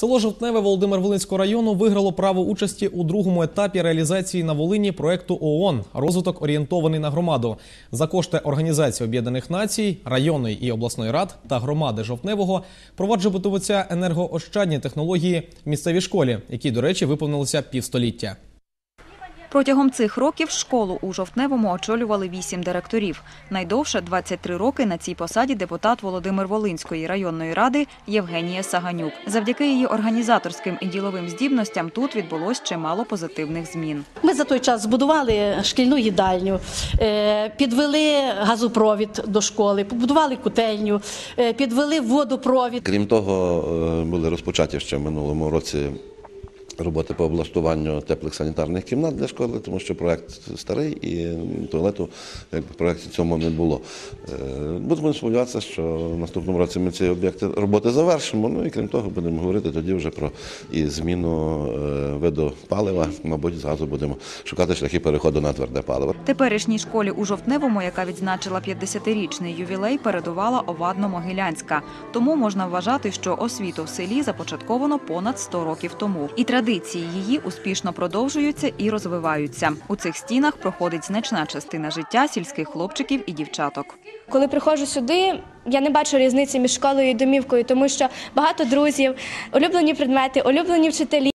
Село Жовтневе Володимир Волинського району виграло право участі у другому етапі реалізації на Волині проекту ООН розвиток орієнтований на громаду за кошти Організації Об'єднаних Націй, районної і обласної рад та громади Жовтневого проваджуватимуться енергоощадні технології в місцевій школі, які, до речі, виповнилися півстоліття. Протягом цих років школу у Жовтневому очолювали вісім директорів. Найдовше 23 роки на цій посаді депутат Володимир Волинської районної ради Євгенія Саганюк. Завдяки її організаторським і діловим здібностям тут відбулось чимало позитивних змін. Ми за той час збудували шкільну їдальню, е, підвели газопровід до школи, побудували котельню, е, підвели водопровід. Крім того, е, були розпочаті ще в минулому році роботи по облаштуванню теплих санітарних кімнат для школи, тому що проект старий і туалету як проєкті цьому не було. Е, Будемо сподіватися, що в наступному році ми ці об'єкти роботи завершимо. Ну і крім того, будемо говорити тоді вже про і зміну е, виду палива. Мабуть, з газу будемо шукати шляхи переходу на тверде паливо. Теперішній школі у Жовтневому, яка відзначила 50-річний ювілей, передувала Овадно-Могилянська. Тому можна вважати, що освіту в селі започатковано понад 100 років тому. І традиції її успішно продовжуються і розвиваються. У цих стінах проходить значна частина життя сільських хлопчиків і дівчаток. Коли приходжу сюди, я не бачу різниці між школою і домівкою, тому що багато друзів, улюблені предмети, улюблені вчителі.